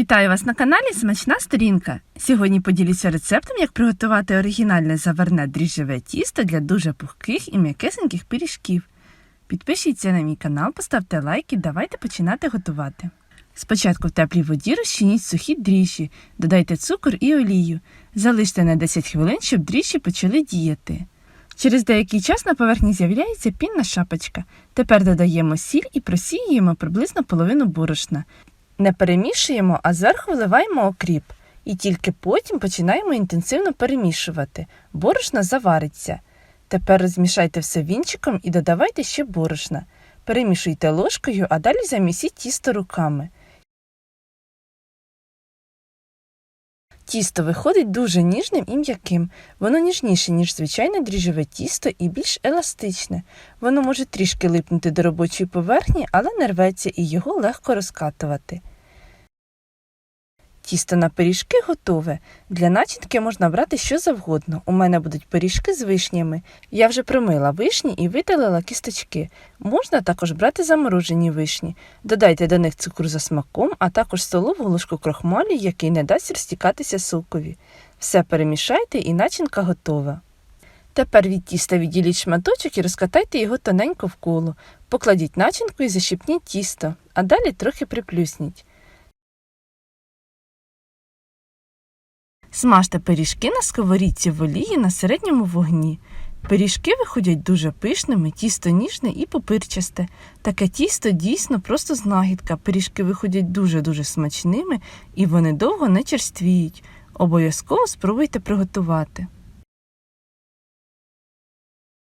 Вітаю вас на каналі Смачна сторінка. Сьогодні поділюся рецептом, як приготувати оригінальне заварне дріжджеве тісто для дуже пухких і м'якесеньких пиріжків. Підпишіться на мій канал, поставте лайк і давайте починати готувати. Спочатку в теплій воді розчиніть сухі дріжджі, додайте цукор і олію. Залиште на 10 хвилин, щоб дріжджі почали діяти. Через деякий час на поверхні з'являється пінна шапочка. Тепер додаємо сіль і просіюємо приблизно половину борошна. Не перемішуємо, а зверху вливаємо окріп. І тільки потім починаємо інтенсивно перемішувати. Борошно завариться. Тепер розмішайте все вінчиком і додавайте ще борошна. Перемішуйте ложкою, а далі замісіть тісто руками. Тісто виходить дуже ніжним і м'яким. Воно ніжніше, ніж звичайне дріжджове тісто і більш еластичне. Воно може трішки липнути до робочої поверхні, але не рветься і його легко розкатувати. Тісто на пиріжки готове. Для начинки можна брати що завгодно. У мене будуть пиріжки з вишнями. Я вже промила вишні і видалила кісточки. Можна також брати заморожені вишні. Додайте до них цукру за смаком, а також столову ложку крохмалю, який не дасть розтікатися сокові. Все перемішайте і начинка готова. Тепер від тіста відділіть шматочок і розкатайте його тоненько в коло. Покладіть начинку і защипніть тісто, а далі трохи приплюсніть. Смажте пиріжки на сковорідці в олії на середньому вогні. Пиріжки виходять дуже пишними, тісто ніжне і попирчасте. Таке тісто дійсно просто знагідка. Пиріжки виходять дуже-дуже смачними і вони довго не черствіють. Обов'язково спробуйте приготувати.